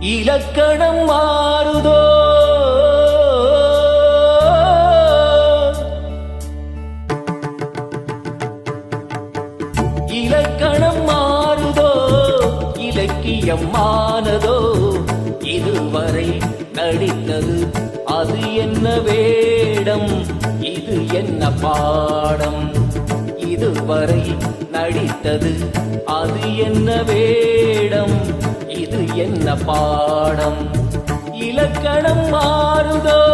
இலக்கணம் மாறுதோ? இலக்கணம் மாறுதோ? இலக்கியம் மானதோ? இதுவரை நடித்தது அது என்ன வேடம்? இது என்ன பாடம்? இதுவரை நடித்தது அது என்ன வேடம்? என்ன பாடம்? இலக்கணம் மாறுதோ?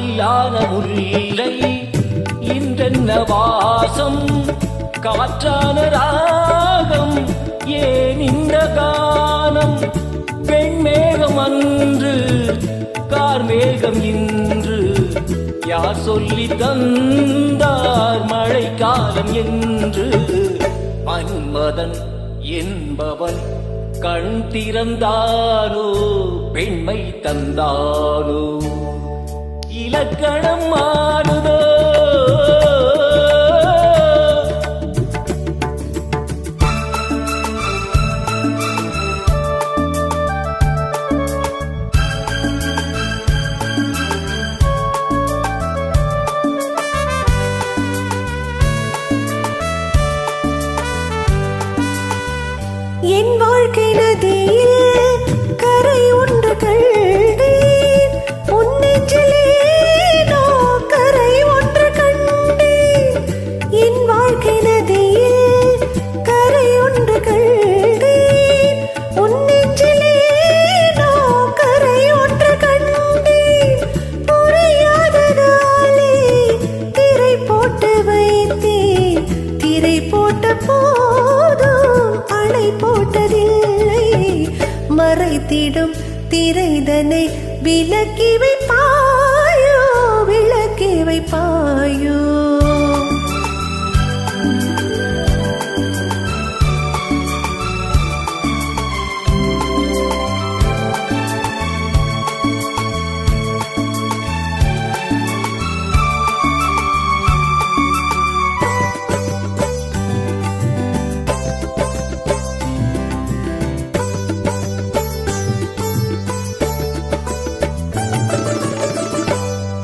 கல்யாண முல்லை. இன்றென்ன வாசம்? காற்றான ராகம். ஏன் இந்த கானம்? பெண்மேகம் அன்று கார்மேகம் இன்று. யார் சொல்லி தந்தார் மழை காலம் என்று? மன்மதன் என்பவன் கண் திறந்தாரோ பெண்மை தந்தாரோ? இலக்கணம் மாறுதோ? என் வாழ்க்கை நதியில் திரைதனை விளக்கி வைப்பாயோ விளக்கி வைப்பாயோ.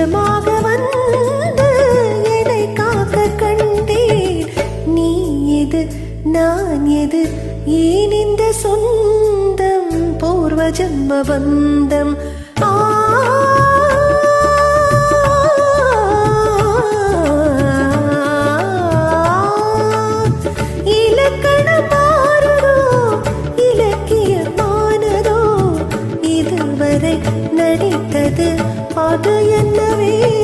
நிஜமாக வந்து என்னை காக்க கண்டேன் நீ எது நான் எது? ஏன் இந்த சொந்தம்? பூர்வ ஜன்ம பந்தம்? அது